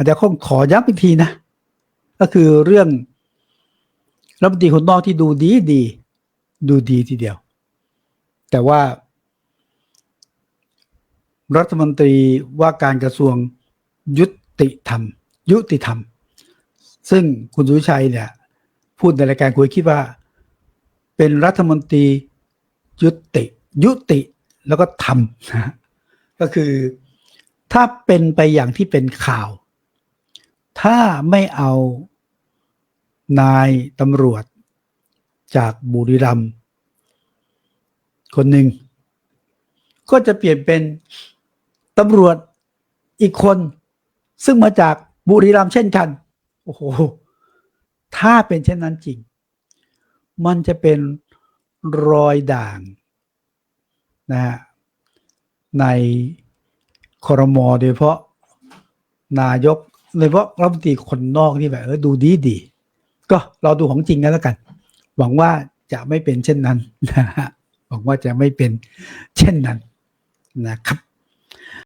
อาจจะคงขอย้ำอีกทีนะ ก็คือเรื่องรัฐมนตรีคนนอกที่ดูดีดี ดูดีทีเดียว แต่ว่า รัฐมนตรีว่าการกระทรวงยุติธรรม ยุติธรรม ซึ่งคุณสุชัยเนี่ย พูดในรายการคุยคิดว่า เป็นรัฐมนตรียุติ ยุติ แล้วก็ทำนะก็คือถ้าเป็นไปอย่างที่เป็นข่าว ถ้าไม่เอานายตำรวจจากบุรีรัมย์คนหนึ่ง ก็จะเปลี่ยนเป็นตำรวจอีกคน ซึ่งมาจากบุรีรัมย์เช่นกัน โอ้โห ถ้าเป็นเช่นนั้นจริง มันจะเป็นรอยด่างนะฮะในคอรมอโดยเฉพาะนายก โดยเฉพาะรัฐมนตรีคนนอกนี่แบบเออดูดีดีก็เราดูของจริงกันแล้วกัน หวังว่าจะไม่เป็นเช่นนั้นนะฮะหวังว่าจะไม่เป็นเช่นนั้นนะครับ